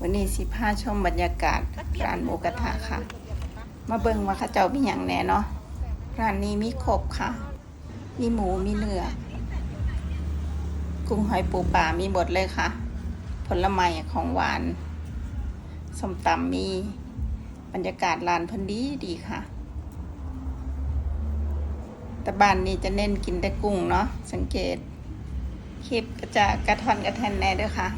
วันนี้สิพาชมบรรยากาศร้านหมูกระทะค่ะ มาเบิ่งว่าเข้าเจ้ามีอย่างแน่เนาะร้านนี้มีครบค่ะ มีหมูมีเนื้อกุ้งหอยปูปลามีหมดเลยค่ะ ผลไม้ของหวานสมตำมีบรรยากาศร้านพันดีดีค่ะ แต่บ้านนี้จะเน้นกินแต่กุ้งเนาะสังเกตคลิปก็จะกระทอนกระแทนแน่ด้วยค่ะ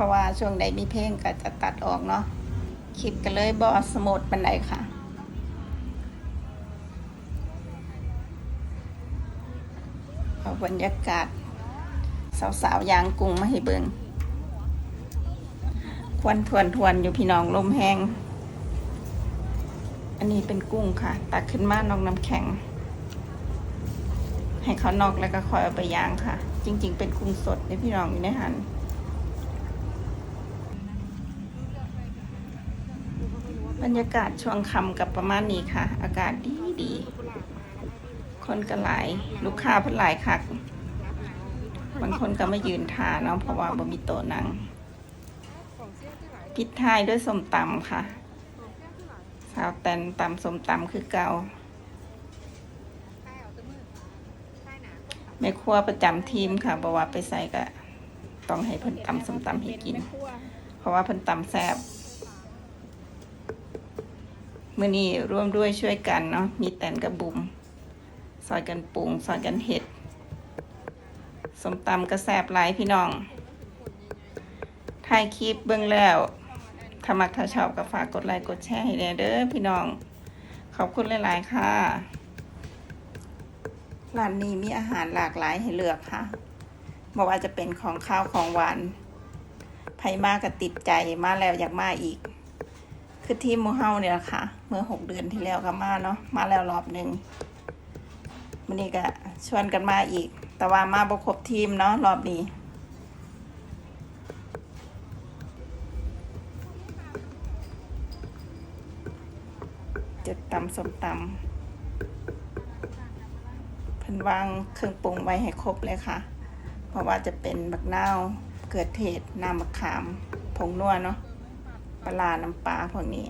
ราะว่าช่วงใดมีเพลงก็จะตัดออกเนาะคลิปก็เลยบอสมดบันไดค่ะเอาบรรยากาศ สาวๆยางกุ้งมาให้เบิงควันทวนทวนๆอยู่พี่น้องลมแห้ง อันนี้เป็นกุ้งค่ะ ตักขึ้นมานอกน้ำแข็ง ให้เขานอกแล้วก็คอยเอาไปย่างค่ะ จริง ๆ เป็นกุ้งสดในพี่น้องอยู่ในหัน บรรยากาศช่วงค่ำกับประมาณนี้ค่ะ อากาศดีดีคนก็หลายลูกค้าเพิ่นหลายคักบางคนก็ไม่ยืนทาเนาะเพราะว่าบ่มีโต๊ะนั่งปิดท้ายด้วยส้มตำค่ะ สาวแตนตำส้มตำคือเก่าแม่ครัวประจำทีมค่ะบอกว่าไปใส่ก็ต้องให้เพิ่นตำส้มตำให้กิน เพราะว่าเพิ่นตำแซ่บ มื้อนี้ร่วมด้วยช่วยกันเนาะมีแตนกับบุ๋มซอยกันปรุงซอยกันเห็ดสมตำก็แซ่บหลายพี่น้องถ่ายคลิปเบิ่งแล้วถ้ามักถ้าชอบก็ฝากกดไลค์กดแชร์ให้แน่เด้อพี่น้อง ขอบคุณหลาย ๆ ค่ะร้านนี้มีอาหารหลากหลายให้เลือกค่ะบอกว่าจะเป็นของข้าวของหวานไผมากก็ติดใจมาแล้วอยากมาอีก คือทีมมูเฮาเนี่ยแหละค่ะ เมื่อหกเดือนที่แล้วก็มาเนาะมาแล้วรอบหนึ่งวันนี้ก็ชวนกันมาอีก แต่ว่ามาบ่ครบทีมเนาะรอบนี้จุดตำสมตำเพิ่นวางเครื่องปรุงไว้ให้ครบเลยค่ะ เพราะว่าจะเป็นบักนาวเกิดเทศน้ำมะขามผงนัวเนาะ ปลาร้าน้ำปลาพวกนี้